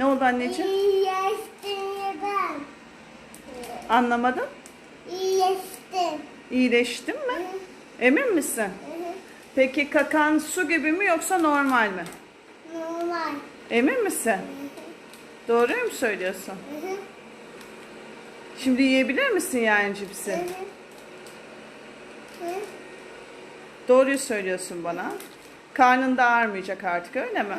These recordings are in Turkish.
Ne oldu anneciğim? İyileştim. Anlamadım. İyileştim. İyileştin mi? Emin misin? Peki kakan su gibi mi yoksa normal mi? Normal. Emin misin? Doğruyu mu söylüyorsun? Şimdi yiyebilir misin yani cipsi? Doğruyu söylüyorsun bana. Karnın da ağrmayacak artık öyle mi?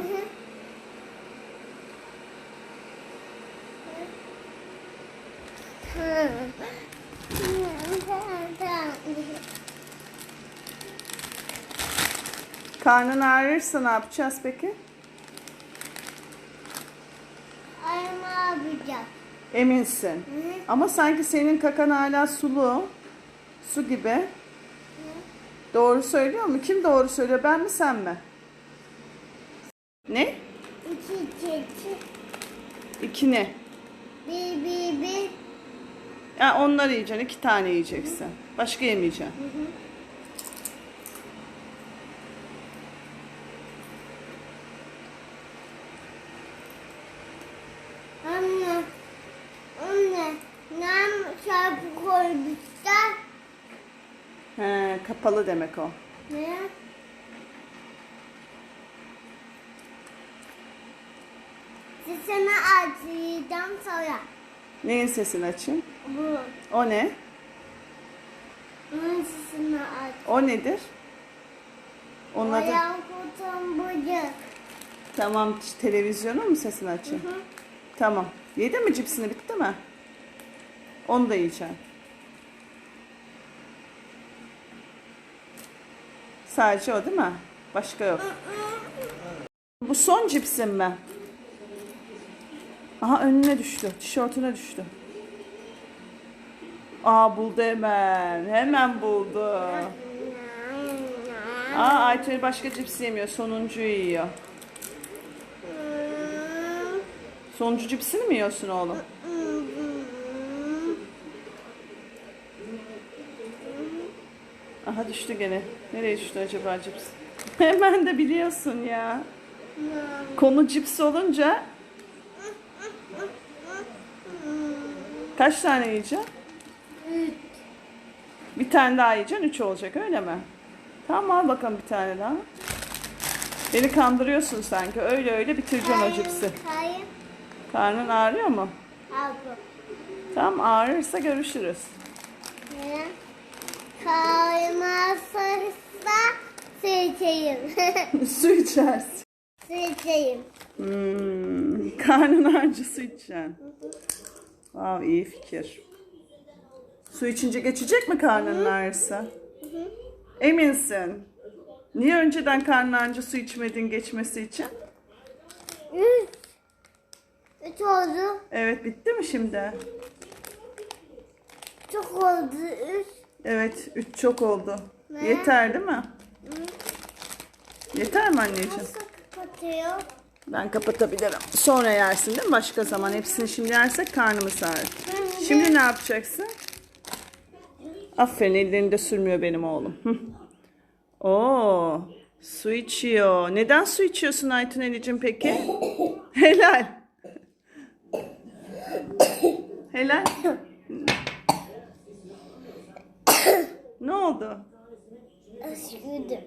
Karnın ağrırsa ne yapacağız peki? Ayağımı yapacağım. Eminsin. Ama sanki senin kakan hala sulu. Su gibi. Doğru söylüyor mu? Kim doğru söylüyor? Ben mi sen mi? Ne? İki, iki, iki. İki ne? Bir, bir, bir. Ya onları yiyeceksin. iki tane yiyeceksin. Başka yemeyeceksin. Anne. Anne. Nem çarpı koymuşlar. He, kapalı demek o. Ne? Sesini açacağım sonra. Neyin sesini açayım? Bu. O ne? Bunun sesini aç. O nedir? Onun adı... Bucu. Tamam, televizyonun mu sesini açayım? Tamam. Yedin mi cipsini bitti mi? Onu da yiyeceğim. Sadece o değil mi? Başka yok. Bu son cipsin mi? Aha önüne düştü. Tişörtüne düştü. Aa buldu hemen. Hemen buldu. Aa Aytül başka cips yemiyor. Sonuncuyu yiyor. Sonuncu cipsini mi yiyorsun oğlum? Aha düştü gene. Nereye düştü acaba cips? Hemen de biliyorsun ya. Konu cips olunca kaç tane yiyeceksin? Bir tane daha yiyeceksin, üç olacak öyle mi? Tamam al bakalım bir tane daha. Beni kandırıyorsun sanki. Öyle öyle bitireceksin o cipsi. Hayır. Karnın ağrıyor mu? Bu. Tamam ağrırsa görüşürüz. Ne? Kaymazsa seçeyim. Su içersin. seçeyim. Hmm, karnın ağrınca su içeceksin. Vav iyi fikir. Su içince geçecek mi karnın ağrısı? Eminsin. Niye önceden karnın ağrınca su içmedin geçmesi için? Üç. Üç oldu. Evet bitti mi şimdi? Çok oldu. Üç. Evet 3 çok oldu. Ne? Yeter değil mi? Yeter mi anneciğim? Nasıl kapatıyor? Ben kapatabilirim. Sonra yersin değil mi? Başka zaman. Hepsini şimdi yersek karnımız ağrır. Şimdi ne yapacaksın? Aferin ellerini de sürmüyor benim oğlum. Oo, su içiyor. Neden su içiyorsun Aytun Elicim peki? Helal. Helal. ne oldu? Aşkıdım.